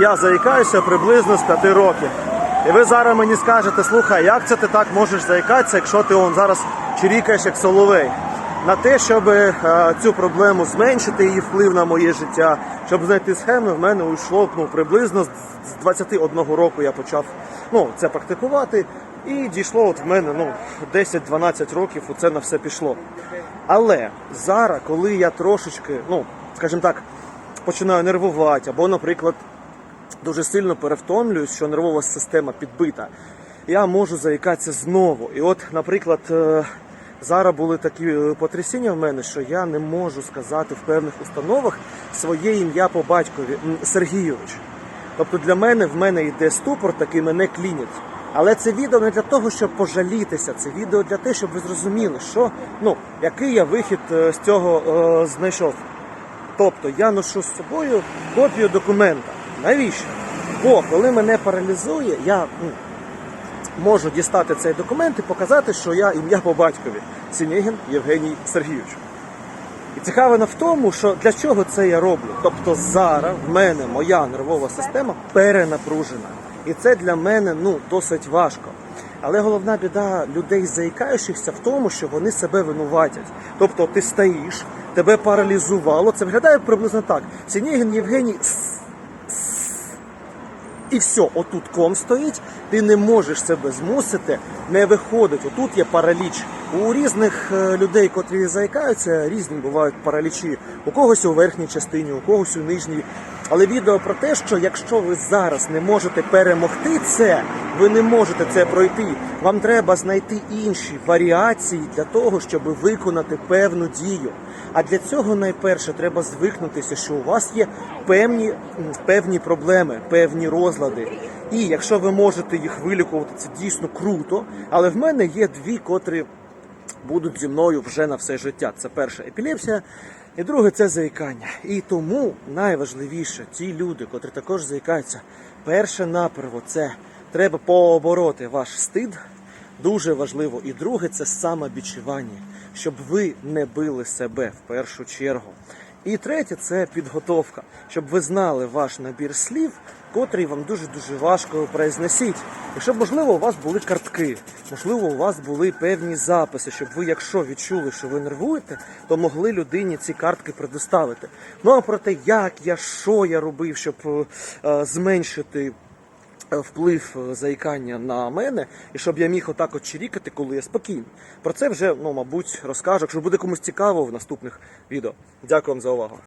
я заїкаюся приблизно з 5 років. І ви зараз мені скажете, слухай, як це ти так можеш заїкатися, якщо ти он зараз чирікаєш як соловей? На те, щоб е, цю проблему зменшити, її вплив на моє життя, щоб знайти схеми, в мене уйшло ну, приблизно з 21 року я почав ну, це практикувати. І дійшло от в мене ну, 10-12 років це на все пішло. Але зараз, коли я трошечки, ну, скажімо так, починаю нервувати, або, наприклад, дуже сильно перевтомлююсь, що нервова система підбита, я можу заїкатися знову. І от, наприклад, е, зараз були такі е, потрясіння в мене, що я не можу сказати в певних установах своє ім'я по батькові Сергійович. Тобто для мене в мене йде ступор, такий мене клінять. Але це відео не для того, щоб пожалітися. Це відео для того, щоб ви зрозуміли, що ну який я вихід е, з цього е, знайшов. Тобто я ношу з собою копію документа. Навіщо? Бо коли мене паралізує, я ну, можу дістати цей документ і показати, що я ім'я по батькові Сінєгін Євгеній Сергійович. І цікавина в тому, що для чого це я роблю. Тобто зараз в мене моя нервова система перенапружена. І це для мене ну, досить важко. Але головна біда людей, заїкаючихся в тому, що вони себе винуватять. Тобто ти стоїш, тебе паралізувало. Це виглядає приблизно так. Сінєгін Євгеній і все, отут ком стоїть, ти не можеш себе змусити, не виходить. Отут є параліч. У різних е, людей, котрі заїкаються, різні бувають паралічі. У когось у верхній частині, у когось у нижній. Але відео про те, що якщо ви зараз не можете перемогти це, ви не можете це пройти. Вам треба знайти інші варіації для того, щоб виконати певну дію. А для цього найперше треба звикнутися, що у вас є певні, певні проблеми, певні розлади. І якщо ви можете їх вилікувати, це дійсно круто. Але в мене є дві, котрі будуть зі мною вже на все життя. Це перша епілепсія, і друге це заїкання. І тому найважливіше ті люди, котрі також заїкаються, перше наперво це треба пообороти ваш стид. Дуже важливо. І друге це самобічування, щоб ви не били себе в першу чергу. І третє це підготовка, щоб ви знали ваш набір слів, котрий вам дуже дуже важко произносити. І щоб, можливо, у вас були картки, можливо, у вас були певні записи, щоб ви, якщо відчули, що ви нервуєте, то могли людині ці картки предоставити. Ну а про те, як я, що я робив, щоб е, зменшити вплив е, заїкання на мене, і щоб я міг отак от чирікати, коли я спокійний. Про це вже, ну, мабуть, розкажу. Якщо буде комусь цікаво в наступних відео. Дякую вам за увагу.